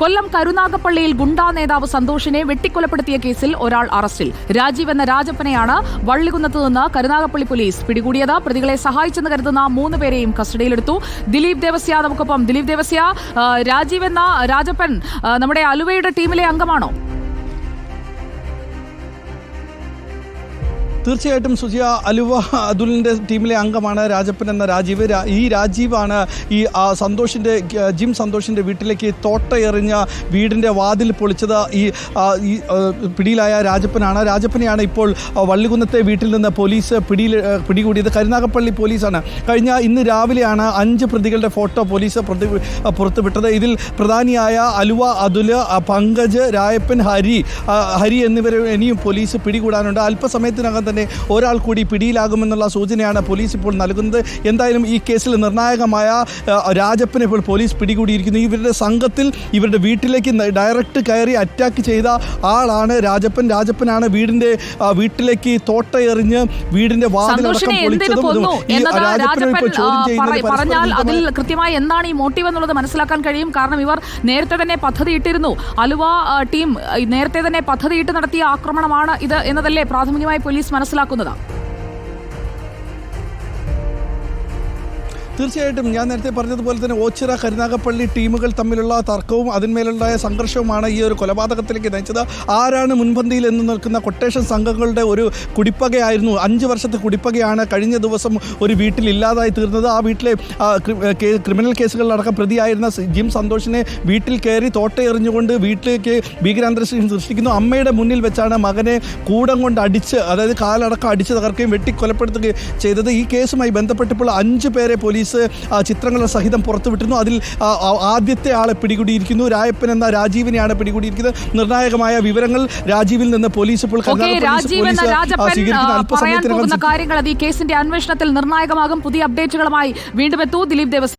കൊല്ലം കരുനാഗപ്പള്ളിയിൽ ഗുണ്ടാ നേതാവ് സന്തോഷിനെ വെട്ടിക്കൊലപ്പെടുത്തിയ കേസിൽ ഒരാൾ അറസ്റ്റിൽ. രാജീവ് എന്ന രാജപ്പനെയാണ് വള്ളികുന്നത്ത് നിന്ന് കരുനാഗപ്പള്ളി പോലീസ് പിടികൂടിയത്. പ്രതികളെ സഹായിച്ചെന്ന് കരുതുന്ന മൂന്ന് പേരെയും കസ്റ്റഡിയിലെടുത്തു. ദിലീപ് ദേവസ്യ നമുക്കൊപ്പം. ദിലീപ് ദേവസ്യ രാജീവ് എന്ന രാജപ്പൻ നമ്മുടെ അലുവയുടെ ടീമിലെ അംഗമാണോ? തീർച്ചയായിട്ടും സുജിയ അലുവ അതുലിന്റെ ടീമിലെ അംഗമാണ് രാജപ്പൻ എന്ന രാജീവ്. ഈ രാജീവാണ് ഈ സന്തോഷിന്റെ ജിം സന്തോഷിന്റെ വീട്ടിലേക്ക് തോട്ട എറിഞ്ഞ വീടിന്റെ വാതിൽ പൊളിച്ചത്. ഈ പിടിയിലായ രാജപ്പനാണ്. രാജപ്പനെയാണ് ഇപ്പോൾ വള്ളികുന്നത്തെ വീട്ടിൽ നിന്ന് പോലീസ് പിടിയിൽ പിടികൂടിയത്. കരുനാഗപ്പള്ളി പോലീസാണ്. കഴിഞ്ഞ ഇന്ന് രാവിലെയാണ് അഞ്ച് പ്രതികളുടെ ഫോട്ടോ പോലീസ് പ്രതി പുറത്തുവിട്ടത്. ഇതിൽ പ്രധാനിയായ അലുവ അതുൽ പങ്കജ് രായപ്പൻ ഹരി ഹരി എന്നിവരെ ഇനിയും പോലീസ് പിടികൂടാനുണ്ട്. അല്പസമയത്തിനകം തന്നെ ഒരാൾ കൂടി പിടിയിലാകുമെന്നുള്ള സൂചനയാണ് പോലീസ് ഇപ്പോൾ നൽകുന്നത്. എന്തായാലും ഈ കേസിൽ നിർണായകമായ രാജപ്പനെ ഇപ്പോൾ പോലീസ് പിടികൂടിയിരിക്കുന്നു. ഇവരുടെ സംഘത്തിൽ ഇവരുടെ വീട്ടിലേക്ക് ഡയറക്റ്റ് കയറി അറ്റാക്ക് ചെയ്ത ആളാണ് രാജപ്പൻ. രാജപ്പനാണ് വീടിന്റെ ആ, വീട്ടിലേക്ക് തോട്ട എറിഞ്ഞ് വീടിന്റെ വാതിലടക്കം പൊളിച്ചതും പറഞ്ഞാൽ അതിൽ കൃത്യമായി എന്താണ് ഈ മോട്ടീവ് എന്നുള്ളത് മനസ്സിലാക്കാൻ കഴിയും. കാരണം ഇവർ നേരത്തെ തന്നെ പദ്ധതിയിട്ടിരുന്നു അലുവ ആ, ടീം നേരത്തെ തന്നെ പദ്ധതിയിട്ട് നടത്തിയ ആക്രമണമാണ് ഇത് എന്നതല്ലേ പ്രാഥമികമായി പോലീസ് മനസ്സിലാക്കുന്നത് തീർച്ചയായിട്ടും ഞാൻ നേരത്തെ പറഞ്ഞതുപോലെ തന്നെ ഓച്ചിറ കരുനാഗപ്പള്ളി ടീമുകൾ തമ്മിലുള്ള തർക്കവും അതിന്മേലുണ്ടായ സംഘർഷവുമാണ് ഈ ഒരു കൊലപാതകത്തിലേക്ക് നയിച്ചത്. ആരാണ് മുൻപന്തിയിൽ എന്ന് നിൽക്കുന്ന കൊട്ടേഷൻ സംഘങ്ങളുടെ ഒരു കുടിപ്പകയായിരുന്നു. അഞ്ച് വർഷത്തെ കുടിപ്പകയാണ് കഴിഞ്ഞ ദിവസം ഒരു വീട്ടിൽ ഇല്ലാതായി തീർന്നത്. ആ വീട്ടിലെ ക്രിമിനൽ കേസുകളിലടക്കം പ്രതിയായിരുന്ന ജിം സന്തോഷിനെ വീട്ടിൽ കയറി തോട്ടയെറിഞ്ഞുകൊണ്ട് വീട്ടിലേക്ക് ഭീകരാന്തരീക്ഷം സൃഷ്ടിക്കുന്നു. അമ്മയുടെ മുന്നിൽ വെച്ചാണ് മകനെ കൂടം കൊണ്ട് അടിച്ച് അതായത് കാലടക്കം അടിച്ച് തകർക്കുകയും വെട്ടിക്കൊലപ്പെടുത്തുകയും ചെയ്തത്. ഈ കേസുമായി ബന്ധപ്പെട്ടപ്പോൾ അഞ്ച് പേരെ പോലീസ് ആ, ചിത്രങ്ങൾ സഹിതം പുറത്തുവിട്ടിരുന്നു. അതിൽ ആദ്യത്തെ ആളെ പിടികൂടിയിരിക്കുന്നു. രായപ്പൻ എന്ന രാജീവിനെയാണ് പിടികൂടിയിരിക്കുന്നത്. നിർണായകമായ വിവരങ്ങൾ രാജീവിൽ നിന്ന് പോലീസ് ഇപ്പോൾ പോലീസ് പോലീസ്, പറയാൻ പോകുന്ന കാര്യങ്ങൾ അത് ഈ കേസിന്റെ അന്വേഷണത്തിൽ നിർണായകമാകും. പുതിയ അപ്ഡേറ്റുകളുമായി വീണ്ടും എത്തൂ. ദിലീപ് ദേവസ്